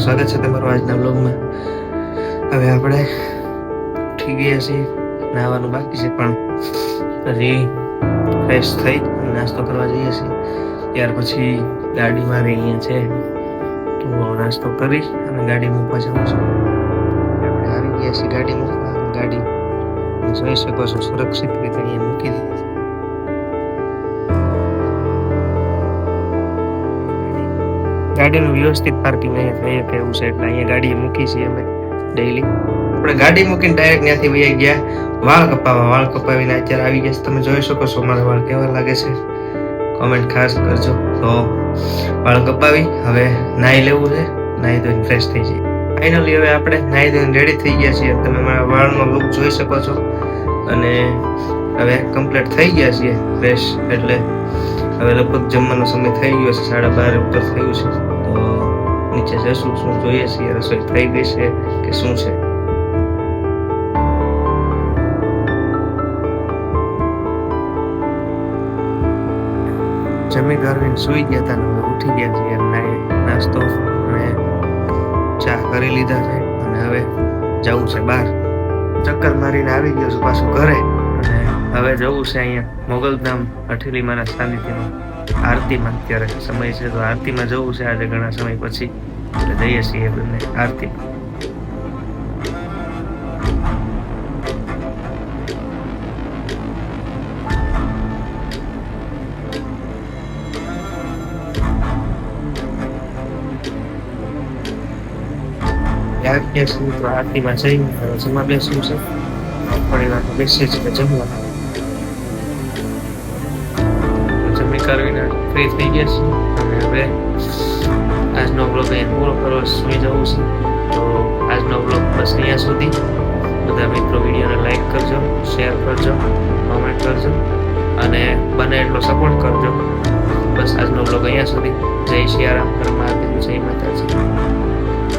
સ્વાગત છે તમારું આજના બ્લોગમાં હવે આપણે ઉઠી ગયા છીએ, નાહવાનું બાકી છે, પણ હજી ફ્રેશ થઈ નાસ્તો કરવા જઈએ છીએ. ત્યાર પછી ગાડી મારી અહીંયા છે. તો નાસ્તો કરી અને ગાડી મૂકવા જવું છું. આપણે આવી ગયા છીએ ગાડી મૂકવા. ગાડી જોઈ શકો છો, સુરક્ષિત રીતે અહીંયા મૂકી દીધી ગાડીનું વ્યવસ્થિત પાર્કિંગ અહીંયા થઈ શકે એવું છે? એટલે અહીંયા ગાડી મૂકી છીએ અમે ડેઈલી આપણે ગાડી મૂકીને ડાયરેક્ટ ત્યાંથી વહી ગયા. વાળ કપાવવા, વાળ કપાવીને અત્યારે આવી ગયા તમે જોઈ શકો છો મારા વાળ કેવા લાગે છે. કોમેન્ટ ખાસ કરજો. તો વાળ કપાવી, હવે નાહી લેવું છે. નાહી ધોઈને ફ્રેશ થઈ જઈએ. ફાઇનલી હવે આપણે નાહી ધોઈને રેડી થઈ ગયા છીએ. તમે મારા વાળનો લુક જોઈ શકો છો. અને હવે કમ્પ્લીટ થઈ ગયા છીએ. ફ્રેશ એટલે હવે લગભગ જમવાનો સમય થઈ ગયો છે. સાડા બાર ઉપર થયું છે. નીચે જશું શું જોઈએ છીએ, રસોઈ થઈ ગઈ છે કે શું છે? જમી ગરમીને સુઈ ગયા હતા હવે ઉઠી ગયા છીએ અને નાસ્તો અને ચા કરી લીધા છે અને હવે જવું છે બહાર. ચક્કર મારીને આવી ગયો છું પાછું ઘરે અને હવે જવું છે અહીંયા મોગલધામ હઠેલી માના સાનિધ્યમાં. આરતીમાં અત્યારે સમય છે તો આરતીમાં જવું છે આજે ઘણા સમય પછી. જઈએ છીએ બંને આરતી. આરતીમાં જઈ હવે જમવા બેસવું છે થોડી વાર બેસીએ છીએ જમવા જમી કરવીને ફ્રી થઈ ગયા છે. અને હવે આજનો બ્લોગ અહીં પૂરો કરવા સુઈ જવું છે. તો આજનો બ્લોગ બસ અહીંયા સુધી. બધા મિત્રો વિડીયોને લાઈક કરજો શેર કરજો કોમેન્ટ કરજો અને બને એટલો સપોર્ટ કરજો. બસ આજનો બ્લોગ અહીંયા સુધી. જય શિયારામ હર મહાદેવ, જય માતાજી.